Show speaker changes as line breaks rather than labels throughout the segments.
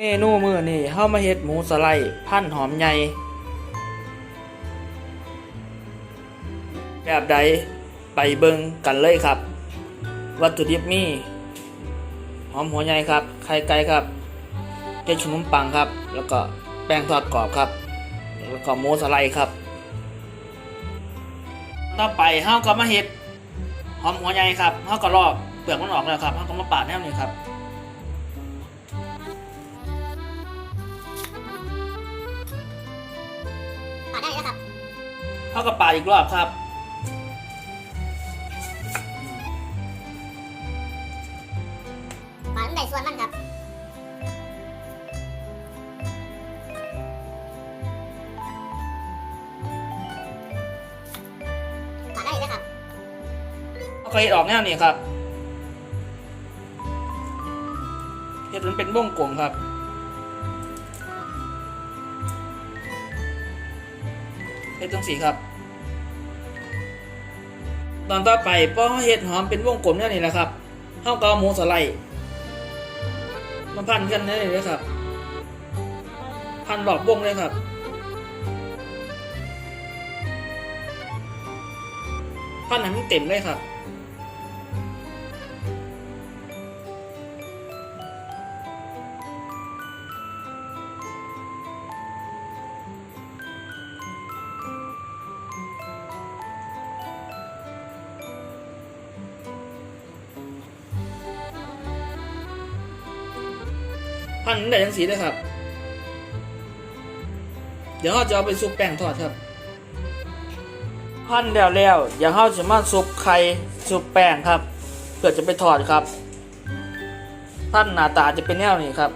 เมนูมื้อนี้เฮามาเฮ็ดหมูสไลด์พันหอมใหญ่ แบบใดไปเบิ่งกันเลยครับ วัตถุดิบมีหอมหัวใหญ่ครับ ไข่ไก่ครับเกล็ดขนมปังครับ แล้วก็แป้งทอดกรอบครับ แล้วก็หมูสไลด์ครับ ต่อไปเฮาก็มาเฮ็ดหอมหัวใหญ่ครับเฮาก็ลอกเปลือกมันออกแล้วครับเฮาก็มาปาดแนวนี้ครับ เท่ากับปาดอีกรอบครับ
ปาดมันได้ส่วนมันครับปาดได้แล้วครับ
เขาก็เห็ดออกแนวนี้ครับเห็ดมันเป็นวงกลมครับ เห็ดตรงสีครับ ตอนต่อไปพอเราเห็ดหอมเป็นวงกลมแนวนี้แหละครับเขาก็เอาหมูสไลด์มาพันกันได้เลยครับ พันหลอบวงเลยครับพันให้มันเต็มเลยครับ พันได้ทั้งสีเลยครับ เดี๋ยวเราจะเอาไปซุปแป้งทอดครับพันแล้วแล้วเดี๋ยวเราจะมาซุปไข่ซุปแป้งครับ เพื่อจะไปทอดครับพันหน้าตาจะเป็นแนวนี้ครับ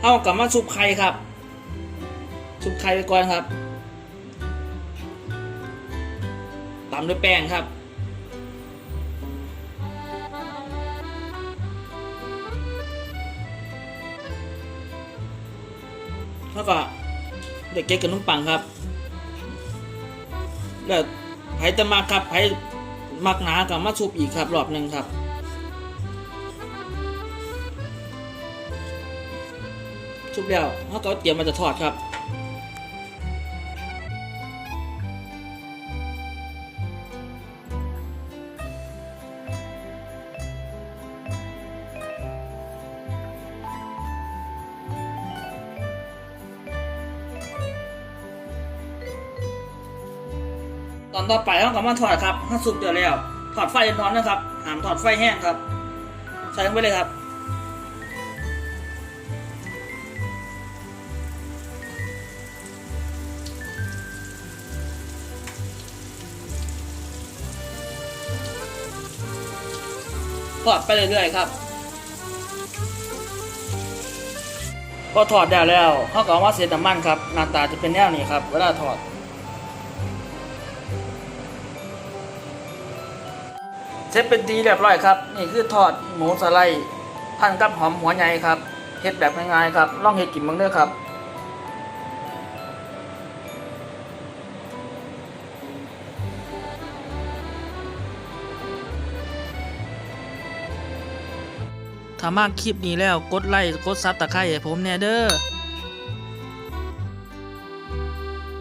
เอากลับมาซุปไข่ครับ ซุปไข่ไปก่อนครับตามด้วยแป้งครับ แล้วก็เด็กเก๊กกับนุ่มปังครับแล้วไผ่ตะมาครับไผ่มักหนากับมาซุปอีกครับรอบหนึ่งครับซุปแล้วเขาก็เตรียมมาจะทอดครับ อนต่อไปเขาก็มาทอดครับถ้าสุกเดือดแล้วถอดไฟร้อนนะครับหามถอดไฟแห้งครับ ใส่ลงไปเลยครับทอดไปเรื่อยๆครับพอถอดได้แล้วเขาก็เอามาเสียน้ำมันครับหน้าตาจะเป็นแนวนี้ครับ เวลาถอด เสร็จเป็นทีเรียบร้อยครับ นี่คือทอดหมูสไลด์พันกับหอมหัวใหญ่ครับเฮ็ดแบบง่ายๆครับลองเฮ็ดกินบ้างเด้อครับถ้ามากคลิปนี้แล้วกดไลค์กดซับตะไคร้ให้ผมแน่เด้อ